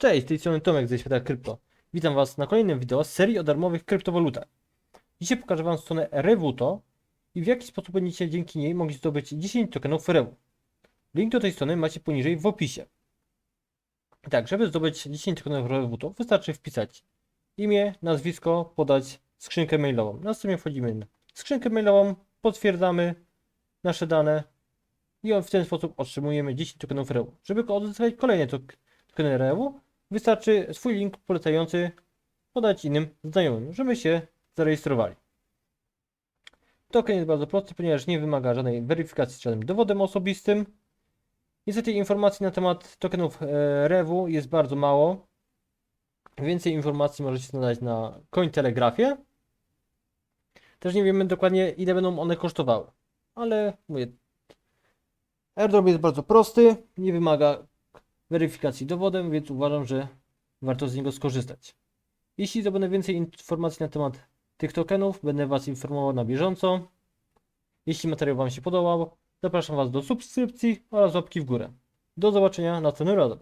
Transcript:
Cześć, z tej strony Tomek ze świata krypto. Witam Was na kolejnym wideo z serii o darmowych kryptowalutach. Dzisiaj pokażę Wam stronę Revuto i w jaki sposób będziecie dzięki niej mogli zdobyć 10 tokenów Revu. Link do tej strony macie poniżej w opisie. Tak, żeby zdobyć 10 tokenów Revuto wystarczy wpisać imię, nazwisko, podać skrzynkę mailową. Następnie wchodzimy na skrzynkę mailową, potwierdzamy nasze dane i w ten sposób otrzymujemy 10 tokenów Revu. Żeby odzyskać kolejne tok- tokeny Revu, wystarczy swój link polecający podać innym znajomym, żeby się zarejestrowali. Token jest bardzo prosty, ponieważ nie wymaga żadnej weryfikacji z żadnym dowodem osobistym. Niestety informacji na temat tokenów e, Revu jest bardzo mało. Więcej informacji możecie znaleźć na Cointelegrafie. Też nie wiemy dokładnie ile będą one kosztowały, ale mówię, airdrop jest bardzo prosty, nie wymaga weryfikacji dowodem, więc uważam, że warto z niego skorzystać. Jeśli zdobędę więcej informacji na temat tych tokenów, będę Was informował na bieżąco. Jeśli materiał Wam się podobał, zapraszam Was do subskrypcji oraz łapki w górę. Do zobaczenia następnym razem.